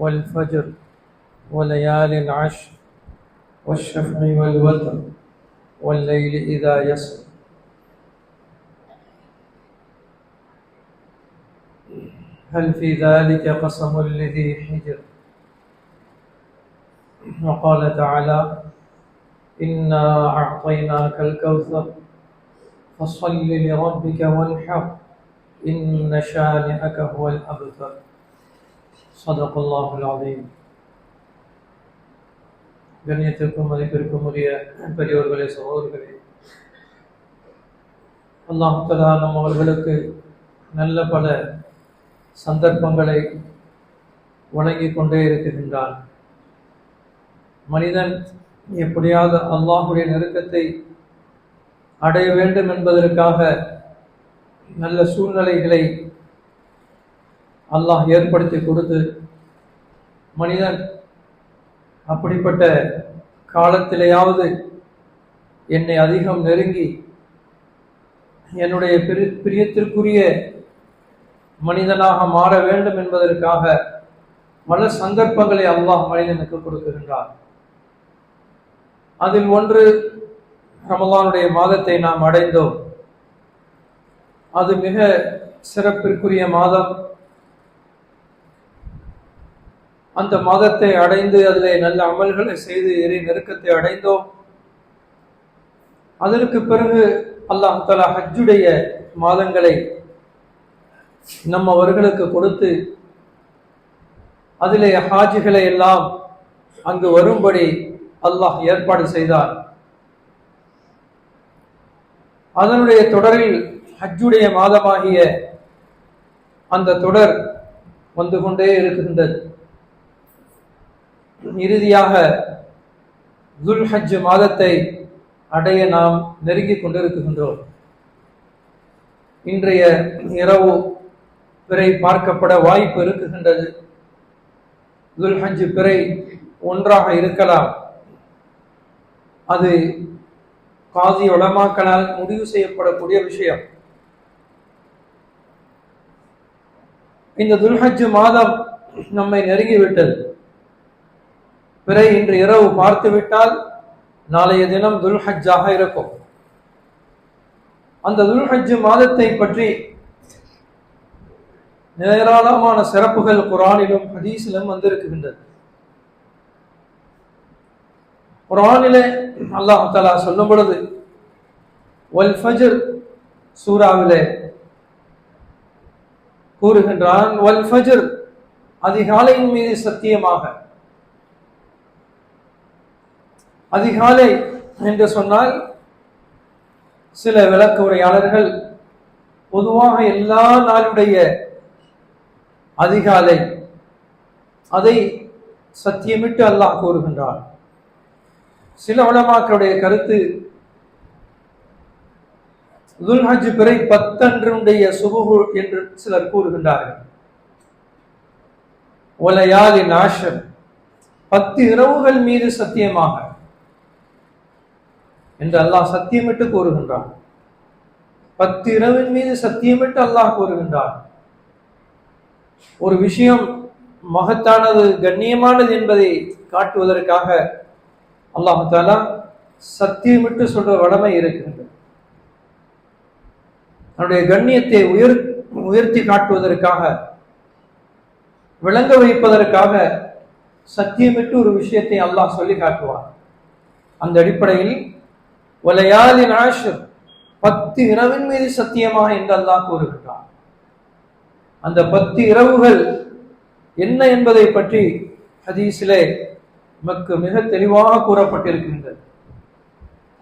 والفجر وليال عشر والشفع والوتر والليل إذا يسر. هل في ذلك قسم لذي حجر؟ وقال تعالى إنا أعطيناك الكوثر فصل لربك وانحر إن شانئك هو الأبتر. صدق الله العظيم கண்ணியத்திற்கும் மதிப்பிற்கும் உரிய பெரியோர்களே சகோதரர்களே அல்லாஹலா நம் அவர்களுக்கு நல்ல பல சந்தர்ப்பங்களை வழங்கிக் கொண்டே இருக்கின்றான் மனிதன் எப்படியாவது அல்லாஹுடைய நெருக்கத்தை அடைய வேண்டும் என்பதற்காக நல்ல சூழ்நிலைகளை அல்லாஹ் ஏற்படுத்தி கொடுத்து மனிதன் அப்படிப்பட்ட காலத்திலேயாவது என்னை அதிகம் நெருங்கி என்னுடைய பிரி பிரியத்திற்குரிய மனிதனாக மாற வேண்டும் என்பதற்காக பல சந்தர்ப்பங்களை அல்லாஹ் மனிதனுக்கு கொடுக்கின்றார் அதில் ஒன்று ரமலானுடைய மாதத்தை நாம் அடைந்தோம். அது மிக சிறப்பிற்குரிய மாதம். அந்த மாதத்தை அடைந்து அதில் நல்ல அமல்களை செய்து இறை நெருக்கத்தை அடைந்தோம். அதற்கு பிறகு அல்லாஹ் தலா ஹஜ்ஜுடைய மாதங்களை நம்ம அவர்களுக்கு கொடுத்து அதிலே ஹாஜிகளை எல்லாம் அங்கு வரும்படி அல்லாஹ் ஏற்பாடு செய்தார். அதனுடைய தொடரில் ஹஜ்ஜுடைய மாதமாகிய அந்த தொடர் வந்து கொண்டே இருக்கின்றது. இறுதியாக துல் ஹஜ் மாதத்தை அடைய நாம் நெருங்கிக் கொண்டிருக்கின்றோம். இன்றைய இரவு பிறை பார்க்கப்பட வாய்ப்பு இருக்குகின்றது. துல் ஹஜ் பிறை ஒன்றாக இருக்கலாம். அது காதி உலமாக்களால் முடிவு செய்யப்படக்கூடிய விஷயம். இந்த துல்ஹஜ் மாதம் நம்மை நெருங்கிவிட்டது. பிறை இன்று இரவு பார்த்துவிட்டால் நாளைய தினம் துல்ஹஜ்ஜாக இருக்கும். அந்த துல்ஹஜ் மாதத்தை பற்றி ஏராளமான சிறப்புகள் குரானிலும் ஹதீஸிலும் வந்திருக்கின்றது. குரானிலே அல்லாஹ் தலா சொல்லும் பொழுது ஒல் ஃபஜர் சூறாவிலே கூறுகின்றான் ஒல் ஃபஜர் அதிகாலையின் மீது சத்தியமாக அதிகாலை என்று சொன்னால் சில விளக்க உரையாளர்கள் பொதுவாக எல்லா நாளுடைய அதிகாலை அதை சத்தியமிட்டு அல்லாஹ் கூறுகின்றார் சில உலமாக்களுடைய கருத்து துல்ஹஜ் பிறை பத்தன்றுடைய சுபுகு என்று சிலர் கூறுகின்றார்கள். ஒலையாலின் ஆஷர் பத்து இரவுகள் மீது சத்தியமாக. என்று அல்லாஹ் சத்தியமிட்டு கூறுகின்றான். பத்து இரவின் மீது சத்தியமிட்டு அல்லாஹ் கூறுகின்றான். ஒரு விஷயம் மகத்தானது கண்ணியமானது என்பதை காட்டுவதற்காக அல்லாஹாலா சத்தியமிட்டு சொல்ற வடமை இருக்கின்றது. தன்னுடைய கண்ணியத்தை உயர் உயர்த்தி காட்டுவதற்காக விளங்க வைப்பதற்காக சத்தியமிட்டு ஒரு விஷயத்தை அல்லாஹ் சொல்லி காட்டுவார் அந்த அடிப்படையில் ஒலையாலின் ஆஷர் பத்து இரவின் மீது சத்தியமாக என்று அல்லாஹ் கூறுகின்றார் அந்த பத்து இரவுகள் என்ன என்பதை பற்றி ஹதீஸிலே நமக்கு மிக தெளிவாக கூறப்பட்டிருக்கின்றது.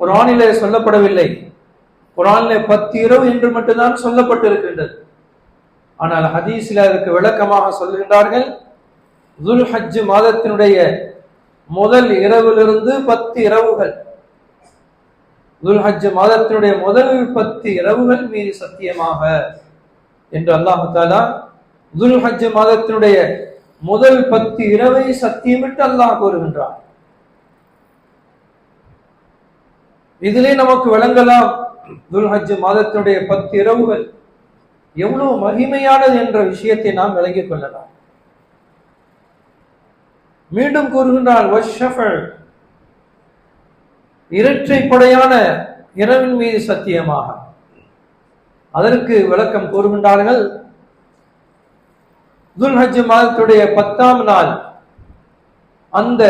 குரானிலே சொல்லப்படவில்லை. குரானிலே பத்து இரவு என்று மட்டும்தான் சொல்லப்பட்டிருக்கின்றது. ஆனால் ஹதீஸில் அதற்கு விளக்கமாக சொல்கின்றார்கள் துல் ஹஜ் மாதத்தினுடைய முதல் இரவிலிருந்து பத்து இரவுகள் துல்ஹஜ் மாதத்தினுடைய முதல் பத்து இரவுகள் மீது சத்தியமாக. என்று அல்லாஹு தாலா துல் மாதத்தினுடைய முதல் பத்து இரவை சத்தியமிட்டு அல்லாஹ் கூறுகின்றார் இதிலே நமக்கு விளங்கலாம் துல்ஹஜ் மாதத்தினுடைய பத்து இரவுகள் எவ்வளவு மகிமையானது என்ற விஷயத்தை நாம் விளங்கிக் கொள்ளலாம். மீண்டும் கூறுகின்றார் இரட்டைப்படையான இரவின் மீது சத்தியமாக. அதற்கு விளக்கம் கூறுகின்றார்கள். துல்ஹஜ் மாதத்துடைய பத்தாம் நாள். அந்த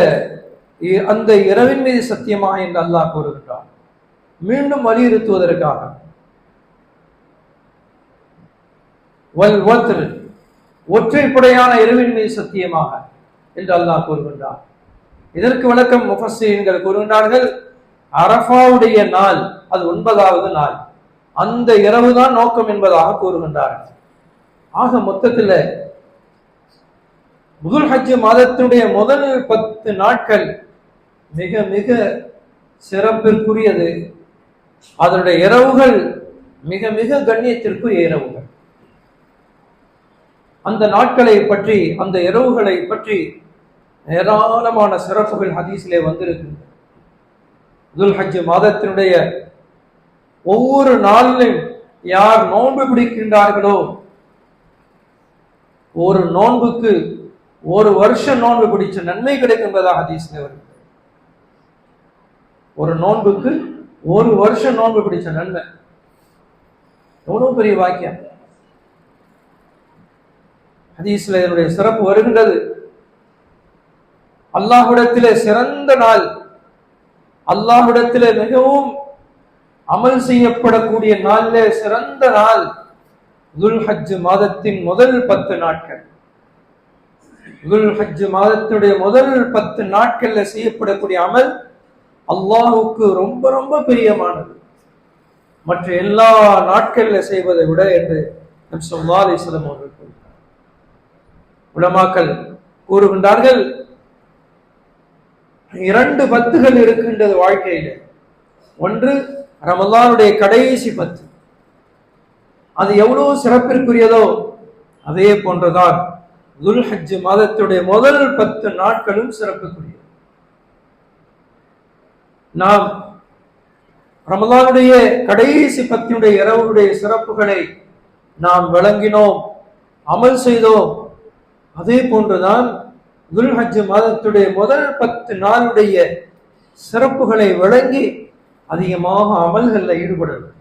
அந்த இரவின் மீது சத்தியமாக என்று அல்லாஹ் கூறுகின்றார் மீண்டும் வலியுறுத்துவதற்காக. வல் ஒத்ரு ஒற்றைப்படையான இரவின் மீது சத்தியமாக என்று அல்லாஹ் கூறுகின்றார் இதற்கு விளக்கம் முஃபஸ்ஸீன்கள் கூறுகின்றார்கள். அரஃபாவுடைய நாள் அது ஒன்பதாவது நாள். அந்த இரவு தான் நோக்கம் என்பதாக கூறுகின்றார்கள் ஆக மொத்தத்தில் முதல் ஹஜ் மாதத்தினுடைய முதல் பத்து நாட்கள் மிக மிக சிறப்பிற்குரியது. அதனுடைய இரவுகள் மிக மிக கண்ணியத்திற்குரிய இரவுகள் அந்த நாட்களை பற்றி அந்த இரவுகளை பற்றி ஏராளமான சிறப்புகள் ஹதீஸிலே வந்திருக்கின்றன. துல்ஹஜ் மாதத்தினுடைய ஒவ்வொரு நாளிலும் யார் நோன்பு பிடிக்கின்றார்களோ ஒரு நோன்புக்கு ஒரு வருஷம் நோன்பு பிடிச்ச நன்மை கிடைக்கின்றதா ஹதீஸ் வருகிறது. ஒரு நோன்புக்கு ஒரு வருஷம் நோன்பு பிடிச்ச நன்மை. எவ்வளவு பெரிய வாக்கியம். ஹதீஸ்ல இதனுடைய சிறப்பு வருகின்றது. அல்லாஹுடத்திலே சிறந்த நாள் அல்லாஹ்விடத்திலே மிகவும் அமல் செய்யப்படக்கூடிய நாளிலே சிறந்த நாள் துல் ஹஜ் மாதத்தின் முதல் பத்து நாட்கள். துல் ஹஜ் முதல் பத்து நாட்கள்ல செய்யப்படக்கூடிய அமல் அல்லாஹுக்கு ரொம்ப ரொம்ப பிரியமானது. மற்ற எல்லா நாட்கள்ல செய்வதை விட என்று சொல்லா அலிஸ்லம் அவர்கள் கூறுகிறார். உலமாக்கள் கூறுகின்றார்கள் இரண்டு பத்துகள் இருக்கின்றது வாழ்க்கையில. ஒன்று ரமலானுடைய கடைசி பத்து. அது எவ்வளவு சிறப்பிற்குரியதோ அதே போன்றுதான் துல்ஹஜ் மாதத்துடைய முதல் பத்து நாட்களும் சிறப்புக்குரியது. நாம் ரமலானுடைய கடைசி பத்தினுடைய இரவுடைய சிறப்புகளை நாம் விளங்கினோம் அமல் செய்தோம் அதே போன்றுதான் துல்ஹஜ் மாதத்துடைய முதல் பத்து நாளுடைய சிறப்புகளை வழங்கி அதிகமாக அமல்களில் ஈடுபடணும்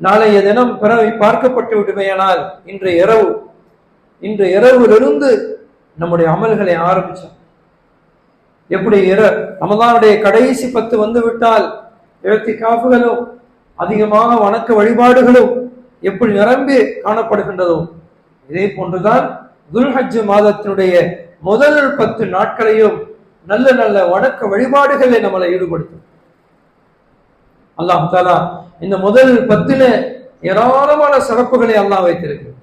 நாளைய தினம் பிறவை பார்க்கப்பட்டு விடுமையானால் இன்றைய இரவு இன்று இரவிலிருந்து நம்முடைய அமல்களை ஆரம்பிச்சோம். எப்படி இர ரமதானுடைய கடைசி பத்து வந்து விட்டால் எழுத்தி காப்புகளும் அதிகமாக வணக்க வழிபாடுகளும் எப்படி நிரம்பி காணப்படுகின்றதோ இதே போன்றுதான் குருஹஜ் மாதத்தினுடைய முதல் பத்து நாட்களையும் நல்ல நல்ல வணக்க வழிபாடுகளை நம்மளை ஈடுபடுத்தும். அல்லாஹ் தாலா இந்த முதல் பத்துல ஏராளமான சிறப்புகளை அல்லாஹ் வைத்திருக்கிறார்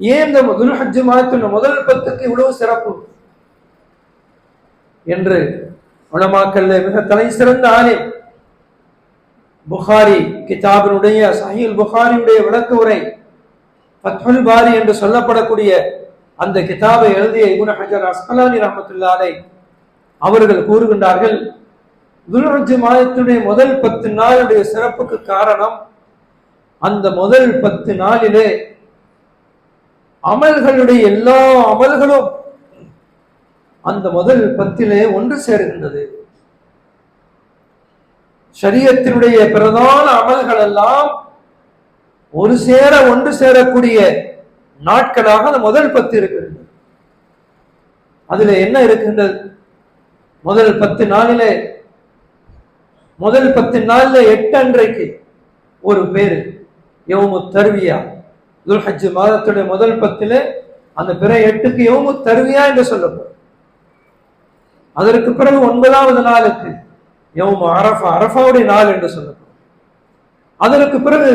ஏன் இந்த குருஹஜ் மாதத்தின் முதல் பத்துக்கு இவ்வளவு சிறப்பு? என்று உலமாக்கல்ல மிக தலை சிறந்த ஆணை புகாரி கிதாபினுடைய சஹீல் புகாரியுடைய விளக்க உரை பத்மல் பாரி என்று சொல்லப்படக்கூடிய அந்த கிதாபை எழுதிய இபுன் ஹஜர் அஸ்கலானி ரஹமத்துல்லாலை அவர்கள் கூறுகின்றார்கள் துல்ஹஜ் மாதத்துடைய முதல் பத்து நாளுடைய சிறப்புக்கு காரணம் அந்த முதல் பத்து நாளிலே அமல்களுடைய எல்லா அமல்களும் அந்த முதல் பத்திலே ஒன்று சேருகின்றது. சரியத்தினுடைய பிரதான அமல்கள் எல்லாம் ஒரு சேர ஒன்று சேரக்கூடிய நாட்களாக அந்த முதல் பத்து இருக்கிறது அதுல என்ன இருக்கின்றது? முதல் பத்து நாளிலே முதல் பத்து நாள்ல எட்டு அன்றைக்கு ஒரு பேரு எவமு தருவியா துல்ஹஜ் மாதத்துடைய முதல் பத்துல அந்த பிற எட்டுக்கு எவமு தருவியா என்று சொல்லப்படும். அதற்கு பிறகு ஒன்பதாவது நாளுக்கு எவமு அரஃபா அரஃபாவுடைய நாள் என்று சொல்லப்படும். அதற்கு பிறகு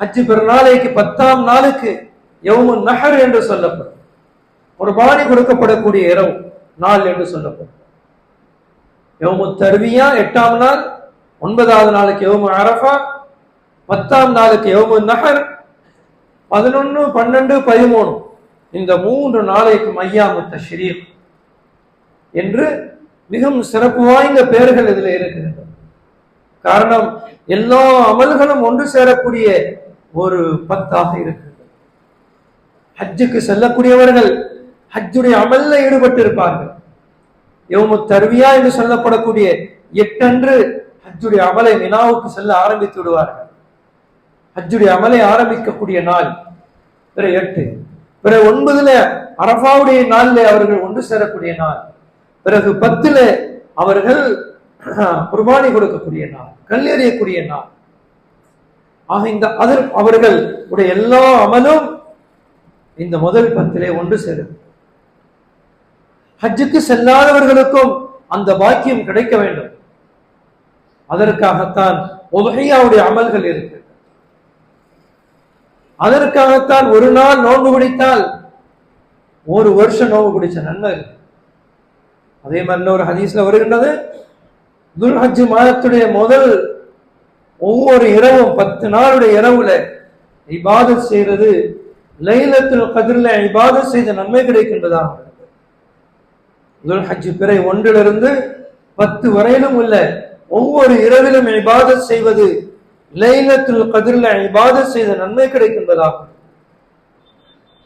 ஹஜ்ஜு பெருநாளைக்கு பத்தாம் நாளுக்கு எவ்வளவு நகர் என்று சொல்லப்படும். ஒரு பாணி கொடுக்கப்படக்கூடிய இரவு நாள் என்று சொல்லப்படும். எவ்வளவு தருவியா எட்டாம் நாள் ஒன்பதாவது நாளுக்கு எவ்வளவு அரஃபா பத்தாம் நாளுக்கு எவ்வளவு நகர் பதினொன்னு பன்னெண்டு பதிமூணு இந்த மூன்று நாளைக்கு மையாமு தஷ்ரீக் என்று மிகவும் சிறப்பு வாய்ந்த பெயர்கள் இதில் இருக்கின்றன. காரணம் எல்லா அமல்களும் ஒன்று சேரக்கூடிய ஒரு பத்தாக இருக்கிறது ஹஜ்ஜுக்கு செல்லக்கூடியவர்கள் ஹஜ்ஜுடைய அமல்ல ஈடுபட்டு இருப்பார்கள் எவ்வளவு தருவியா என்று சொல்லப்படக்கூடிய எட்டன்று ஹஜ்ஜுடைய அமலை வினாவுக்கு செல்ல ஆரம்பித்து விடுவார்கள். ஹஜ்ஜுடைய அமலை ஆரம்பிக்கக்கூடிய நாள் பிற எட்டு பிறகு ஒன்பதுல அரபாவுடைய நாளில் அவர்கள் ஒன்று சேரக்கூடிய நாள் பிறகு பத்துல அவர்கள் குர்பானி கொடுக்கக்கூடிய நாள் கல்லெறியக்கூடிய நாள் ஆக இந்த அதர் அவர்கள் உடைய எல்லா அமலும் இந்த முதல் பத்திலே ஒன்று சேரும். ஹஜ்ஜுக்கு செல்லாதவர்களுக்கும் அந்த பாக்கியம் கிடைக்க வேண்டும். அதற்காகத்தான் உலகையாவுடைய அமல்கள் இருக்கு. அதற்காகத்தான் ஒரு நாள் நோன்பு பிடித்தால் ஒரு வருஷம் நோன்பு பிடிச்ச நன்மை இருக்கு. அதே மாதிரி ஒரு ஹதீஸ்ல வருகின்றது துல்ஹஜ் மாதத்துடைய முதல் ஒவ்வொரு இரவும் பத்து நாளுடைய இரவுல இபாதத் செய்யறது லைலத்தில் கதிரில் இபாதத் செய்த நன்மை கிடைக்கின்றதாக துல்ஹஜ் பிறை ஒன்றிலிருந்து பத்து வரையிலும் உள்ள ஒவ்வொரு இரவிலும் இபாதத் செய்வது லைலத்தில் கதிரில் இபாதத் செய்த நன்மை கிடைக்கின்றதாகும்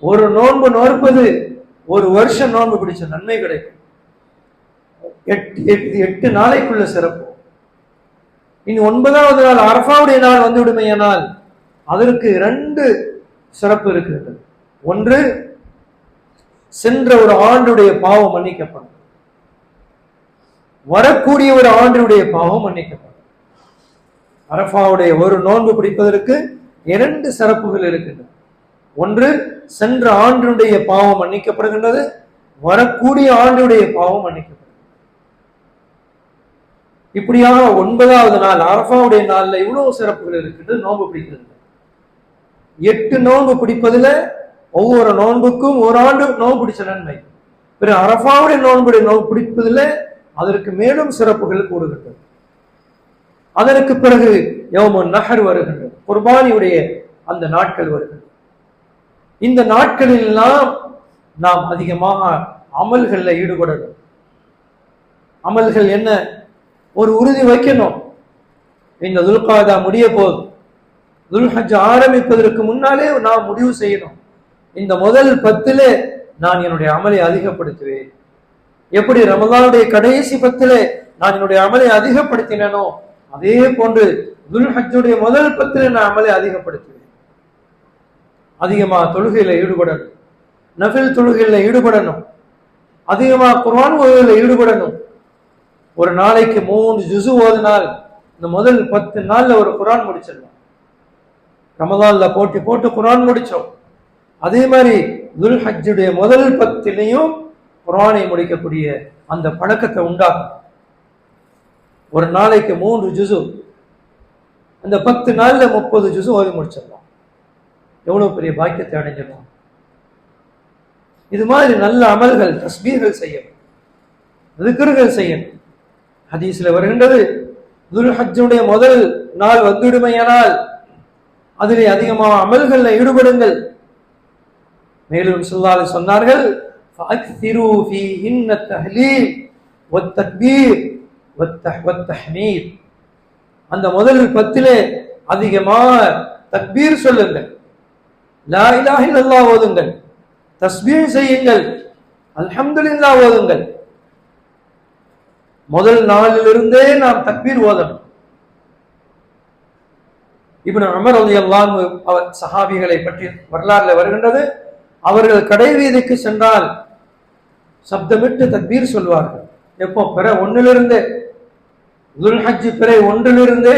ஒரு நோன்பு நோற்பது ஒரு வருஷம் நோன்பு பிடிச்ச நன்மை கிடைக்கும். எட்டு எட்டு எட்டு நாளைக்குள்ள சிறப்பு. இனி ஒன்பதாவது நாள் அரஃபாவுடைய நாள் வந்து விடுமையானால் அதற்கு இரண்டு சிறப்பு இருக்கிறது. ஒன்று சென்ற ஒரு ஆண்டுடைய பாவம் மன்னிக்கப்படும். வரக்கூடிய ஒரு ஆண்டுடைய பாவம் மன்னிக்கப்படும். அரபாவுடைய ஒரு நோன்பு பிடிப்பதற்கு இரண்டு சிறப்புகள் இருக்கின்றன. ஒன்று சென்ற ஆண்டுடைய பாவம் மன்னிக்கப்படுகின்றது. வரக்கூடிய ஆண்டுடைய பாவம் மன்னிக்கப்படும். இப்படியாக ஒன்பதாவது நாள் அரபாவுடைய நாளில் இவ்வளவு சிறப்புகள் இருக்கின்றது நோன்பு பிடிக்கிறது. எட்டு நோன்பு பிடிப்பதுல ஒவ்வொரு நோன்புக்கும் ஒரு ஆண்டு நோன்பு பிடிச்ச நன்மை. பிறகு அரபாவுடைய நோன்புடைய நோன்பு பிடிப்பதில் அதற்கு மேலும் சிறப்புகள் கூடுகின்றது அதற்கு பிறகு யோமன் நகர் வருகின்றது. குர்பானியுடைய அந்த நாட்கள் வருகின்றது. இந்த நாட்களில் எல்லாம் நாம் அதிகமாக அமல்களில் ஈடுபடணும். அமல்கள் என்ன? ஒரு உறுதி வைக்கணும். இந்த துல்காதா முடிய போதும் துல்ஹஜ் ஆரம்பிப்பதற்கு முன்னாலே நான் முடிவு செய்யணும். இந்த முதல் பத்திலே நான் என்னுடைய அமலை அதிகப்படுத்துவேன். எப்படி ரமதானுடைய கடைசி பத்திலே நான் என்னுடைய அமலை அதிகப்படுத்தினேனோ அதே போன்று துல்ஹஜ்ஜுடைய முதல் பத்திலே நான் அமலை அதிகப்படுத்துவேன். அதிகமா தொழுகையில ஈடுபடணும். நஃபில் தொழுகையில ஈடுபடணும். அதிகமா குரான் ஓதுல ஈடுபடணும். ஒரு நாளைக்கு மூணு ஜுசு ஓதினால் இந்த முதல் பத்து நாள்ல ஒரு குரான் முடிச்சிடலாம். ரமதான்ல போட்டி போட்டு குரான் முடிச்சோம். அதே மாதிரி துல் ஹஜ்ஜுடைய முதல் பத்திலையும் குரானை முடிக்கக்கூடிய அந்த பழக்கத்தை உண்டாகும். ஒரு நாளைக்கு மூன்று ஜுசு அந்த பத்து நாளில் முப்பது ஜுசு ஓதி முடிச்சிடலாம். எவ்வளோ பெரிய பாக்கியத்தை அடைஞ்சிடலாம். இது மாதிரி நல்ல அமல்கள் தஸ்மீர்கள் செய்யணும். செய்யணும். ஹதீஸில் வருகின்றது. துல்ஹஜ்ஜுடைய முதல் நாள் வந்துடுமையானால் அதிலே அதிகமாக அமல்களில் ஈடுபடுங்கள். மேலும் சொல்லாது சொன்னார்கள் அந்த முதல் பத்திலே அதிகமாக தக்பீர் சொல்லுங்கள். லா இலாஹில்லா ஓதுங்கள். தஸ்பீர் செய்யுங்கள். அல்ஹம்துலில்லா ஓதுங்கள். முதல் நாளிலிருந்தே நாம் தக்பீர் ஓதணும். இப்ப அமர் அலி அல்லாம் அவர் சஹாபிகளை பற்றி வரலாறுல வருகின்றது அவர்கள் கடை வீதிக்கு சென்றால் சப்தமிட்டு தக்பீர் சொல்வார்கள். எப்போ? பிற ஒன்னிலிருந்தே. துல்ஹஜ் பிறை ஒன்றிலிருந்தே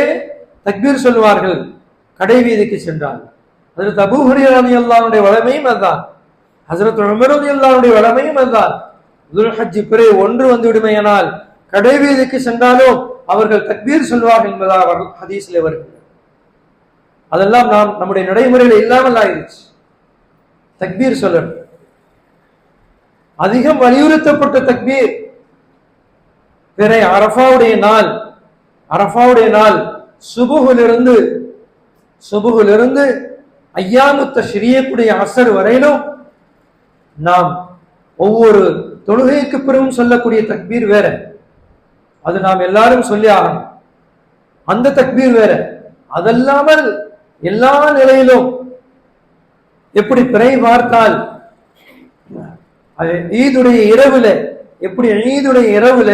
தக்பீர் சொல்வார்கள் கடை வீதிக்கு சென்றால். அதற்கு அபு ஹரி அலி அல்லாவுடைய வளமையும் அதுதான். ஹசரத் உமர் அலி அல்லாவுடைய வளமையும் அதுதான். துல்ஹஜ் பிறை ஒன்று வந்து நடைவீதிக்கு சென்றாலும் அவர்கள் தக்பீர் சொல்வார்கள் என்பதாக ஹதீஸில் வருகிறது. அதெல்லாம் நாம் நம்முடைய நடைமுறையில் இல்லாமல் ஆயிடுச்சு தக்பீர் சொல்லணும். அதிகம் வலியுறுத்தப்பட்ட தக்பீர் பிறை அரஃபாவுடைய நாள் அரஃபாவுடைய நாள் சுபுகிலிருந்து சுபுகிலிருந்து ஐயாமுத்த ஷிரியக்குடைய அசர் வரையிலும் நாம் ஒவ்வொரு தொழுகைக்கு பிறகும் சொல்லக்கூடிய தக்பீர் வேற. அது நாம் எல்லாரும் சொல்லி ஆகணும். அந்த தக்பீர் வேற. அதல்லாமல் எல்லா நிலையிலும் எப்படி பிறை பார்த்தால் அது ஈதுடைய இரவுல எப்படி ஈதுடைய இரவுல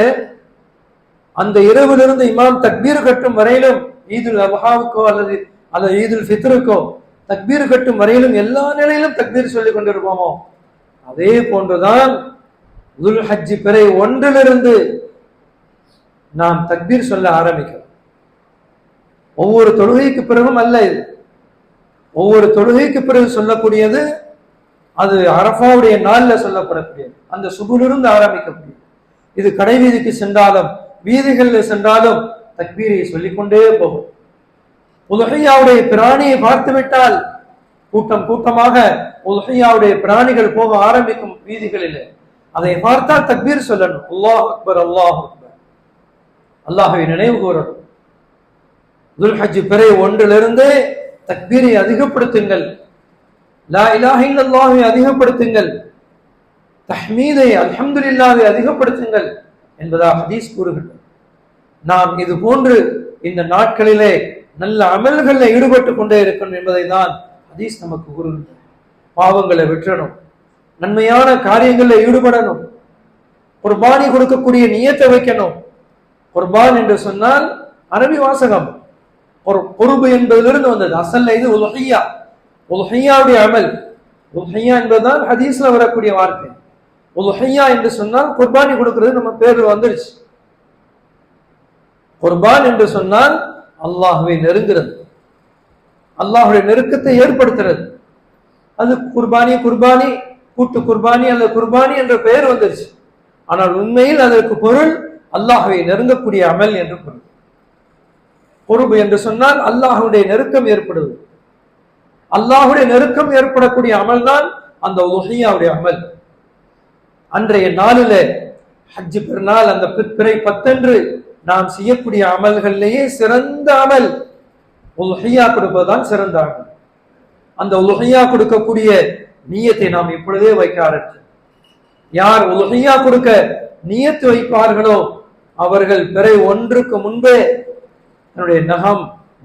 அந்த இரவிலிருந்து இமாம் தக்பீர் கட்டும் வரையிலும் ஈதுல் அபஹாவுக்கோ அல்லது அல்லது ஈதுல் ஃபித்ருக்கோ தக்பீர் கட்டும் வரையிலும் எல்லா நிலையிலும் தக்பீர் சொல்லிக் கொண்டிருப்போமோ? அதே போன்றுதான் துல் ஹஜ்ஜி பிறை ஒன்றிலிருந்து நாம் தக்பீர் சொல்ல ஆரம்பிக்கிறோம். ஒவ்வொரு தொழுகைக்கு பிறகும் அல்ல இது. ஒவ்வொரு தொழுகைக்கு பிறகு சொல்லக்கூடியது அது அரஃபாவுடைய நாள்ல சொல்லப்படக்கூடியது. அந்த சுகுலிருந்து ஆரம்பிக்கக்கூடியது. இது கடை வீதிக்கு சென்றாலும் வீதிகளில் சென்றாலும் தக்பீரை சொல்லிக்கொண்டே போகும். உலகையாவுடைய பிராணியை பார்த்து விட்டால் கூட்டம் கூட்டமாக உலகையாவுடைய பிராணிகள் போக ஆரம்பிக்கும் வீதிகளில். அதை பார்த்தால் தக்பீர் சொல்லணும். அல்லாஹ் அக்பர் அல்லாஹ் அல்லாஹை நினைவு கூறணும். துல்ஹஜ் பிறை ஒன்றிலிருந்தே தக்பீரை அதிகப்படுத்துங்கள். லா இலாஹ இல்லல்லாஹை அதிகப்படுத்துங்கள். தஹ்மீதை அல்ஹம்துலில்லாவை அதிகப்படுத்துங்கள் என்பதாக ஹதீஸ் கூறுகின்றோம் நாம் இது போன்று இந்த நாட்களிலே நல்ல அமல்களில் ஈடுபட்டு கொண்டே இருக்கணும் என்பதை தான் ஹதீஸ் நமக்கு கூறுகின்றது. பாவங்களை விற்றணும் நன்மையான காரியங்களில் ஈடுபடணும். ஒரு பாணி கொடுக்கக்கூடிய நியத்தை வைக்கணும். குர்பான் என்று சொன்னால் அரபி வாசகம் ஒரு பொறுப்பு என்பதிலிருந்து வந்தது. அசல்ல இது உலகையா உலகையாவுடைய அமல். உலகையா என்பதுதான் ஹதீஸ்ல வரக்கூடிய வார்த்தை. உலகையா என்று சொன்னால் குர்பானி கொடுக்கிறது நம்ம பேர்ல வந்துருச்சு. குர்பான் என்று சொன்னால் அல்லாஹுவை நெருங்குறது. அல்லாஹுடைய நெருக்கத்தை ஏற்படுத்துறது. அது குர்பானி குர்பானி கூட்டு குர்பானி அல்லது குர்பானி என்ற பெயர் வந்துருச்சு. ஆனால் உண்மையில் அதற்கு பொருள் அல்லாஹுவை நெருங்கக்கூடிய அமல் என்று பொருள். பொறுப்பு என்று சொன்னால் அல்லாஹுடைய நெருக்கம் ஏற்படுவது. அல்லாஹுடைய நெருக்கம் ஏற்படக்கூடிய அமல் தான் அந்த உலகையாவுடைய அமல். அன்றைய நாளில ஹஜ்ஜு பெருநாள் அந்த பிறை பத்தன்று நாம் செய்யக்கூடிய அமல்கள்லேயே சிறந்த அமல் உலகையா கொடுப்பதுதான் சிறந்த அமல். அந்த உலகையா கொடுக்கக்கூடிய நீயத்தை நாம் இப்பொழுதே வைக்க ஆரம்பிச்சோம் யார் உலகையா கொடுக்க நீயத்து வைப்பார்களோ அவர்கள் பிறை ஒன்றுக்கு முன்பே தன்னுடைய நகம்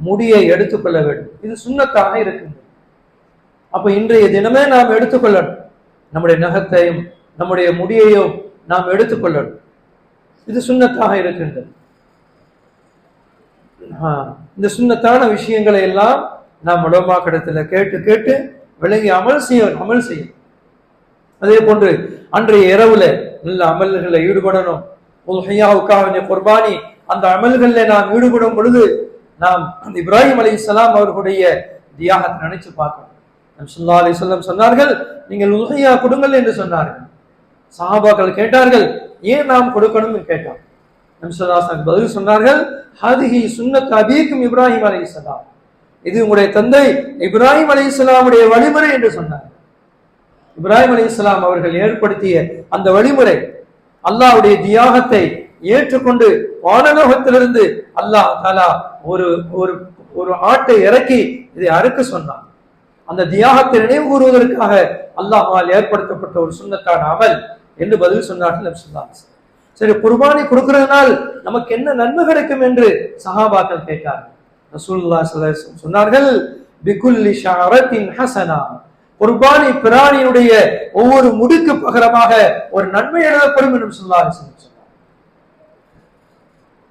முடியை எடுத்துக்கொள்ள வேண்டும். இது சுண்ணத்தாக இருக்கின்றது. அப்ப இன்றைய தினமே நாம் எடுத்துக்கொள்ளணும். நம்முடைய நகத்தையும் நம்முடைய முடியையும் நாம் எடுத்துக்கொள்ளணும். இது சுண்ணத்தாக இருக்கின்றது. இந்த சுண்ணத்தான விஷயங்களை எல்லாம் நாம் உடமாக்கிடத்துல கேட்டு கேட்டு விளங்கி அமல் செய்ய அமல் செய்யும் அதே போன்று அன்றைய இரவுல நல்ல அமல்களை ஈடுபடணும். உல்ஹையாவுக்காக குர்பானி அந்த அமல்களில் நாம் ஈடுபடும் பொழுது நாம் இப்ராஹிம் அலி இஸ்லாம் அவர்களுடைய தியாகத்தை நினைச்சு பார்க்கணும் சுல்லா அலி சொல்லம் சொன்னார்கள் நீங்கள் உல்ஹையா கொடுங்கள் என்று சொன்னார்கள். சஹாபாக்கள் கேட்டார்கள் ஏன் நாம் கொடுக்கணும்? கேட்டோம் நம்சுல்லாசன் பதில் சொன்னார்கள் ஹதிஹி சுன்னத் அபீக்கும் இப்ராஹிம் அலி இஸ்லாம் இது உங்களுடைய தந்தை இப்ராஹிம் அலி இஸ்லாமுடைய வழிமுறை என்று சொன்னார். இப்ராஹிம் அலி இஸ்லாம் அவர்கள் ஏற்படுத்திய அந்த வழிமுறை அல்லாவுடைய தியாகத்தை ஏற்றுக்கொண்டு வானலோகத்திலிருந்து அல்லாஹ் தாலா ஒரு ஒரு ஒரு ஆட்டை இறக்கி இதை அறுக்க சொன்னான். அந்த தியாகத்தை நினைவு கூறுவதற்காக அல்லாஹால் ஏற்படுத்தப்பட்ட ஒரு சுண்ணத்தான அமல் என்று பதில் சொன்னார்கள் சொன்னாங்க சரி குர்பானி கொடுக்கிறதுனால் நமக்கு என்ன நன்மை கிடைக்கும் என்று சஹாபாக்கள் கேட்டார்கள். ரசூல்லா சொன்னார்கள் பிகுல்லி ஷாரத்தின் ஹசனா. குர்பானி பிராணியுடைய ஒவ்வொரு முடுக்கு பகரமாக ஒரு நன்மை எழுதப்படும் என்று சொன்னார் சொன்னார்.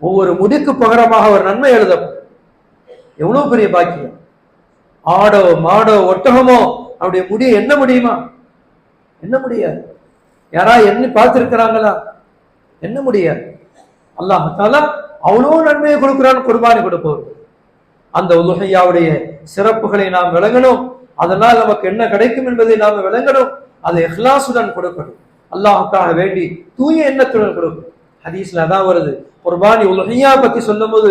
ஒவ்வொரு முடிக்கு பகரமாக ஒரு நன்மை எழுதப்படும். எவ்வளவு பெரிய பாக்கியம். ஆடோ மாடோ ஒட்டகமோ அவருடைய முடிய என்ன முடியுமா? என்ன முடியாது. யாரா என்ன பார்த்திருக்கிறாங்களா? என்ன முடியாது. அல்லாஹால அவ்வளோ நன்மையை கொடுக்கிறான் குர்பானி கொடுப்பவர் அந்த உலகையாவுடைய சிறப்புகளை நாம் விளங்கணும். அதனால் நமக்கு என்ன கிடைக்கும் என்பதை நாம் விளங்கணும். அதை எஹ்லாசுடன் கொடுக்கணும். அல்லாஹுக்காக வேண்டி தூய எண்ணத்துடன் கொடுக்கணும். ஹதீஸ்ல அதான் வருது. குர்பானி உலகையா பத்தி சொல்லும் போது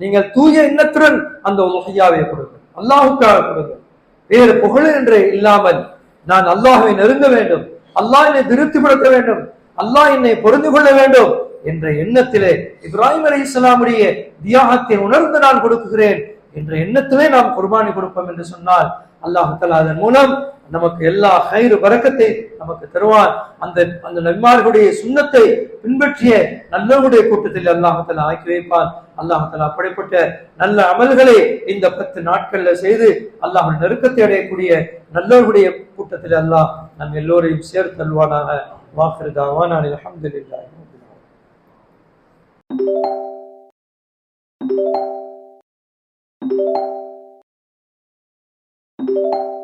நீங்கள் தூய எண்ணத்துடன் அந்த உலகையாவை கொடுக்கணும் அல்லாஹுக்காக கொடுங்க. வேறு புகழ் என்று இல்லாமல் நான் அல்லாஹுவை நெருங்க வேண்டும். அல்லாஹ் என்னை திருப்திப்படுத்த வேண்டும். அல்லாஹ் என்னை பொருந்து கொள்ள வேண்டும் என்ற எண்ணத்திலே இப்ராஹிம் அலி இஸ்லாமுடைய தியாகத்தை உணர்ந்து நான் கொடுக்குகிறேன். என்ற எண்ணத்திலே நாம் குர்பானி கொடுப்போம் என்று சொன்னால் அல்லாஹு அதன் மூலம் நமக்கு எல்லா கயிறு வரக்கத்தை நமக்கு தருவான். அந்த அந்த நன்மார்களுடைய சுண்ணத்தை பின்பற்றிய நல்லவருடைய கூட்டத்தில் அல்லாஹு ஆக்கி வைப்பான். அல்லாஹு அப்படிப்பட்ட நல்ல அமல்களை இந்த பத்து நாட்கள்ல செய்து அல்லாஹ் நெருக்கத்தை அடையக்கூடிய நல்லவருடைய கூட்டத்தில் அல்லாஹ் நம் எல்லோரையும் சேர்த்தல்வானாக வாக்குறதாவான் அலமதுல்லாஹி Thank you.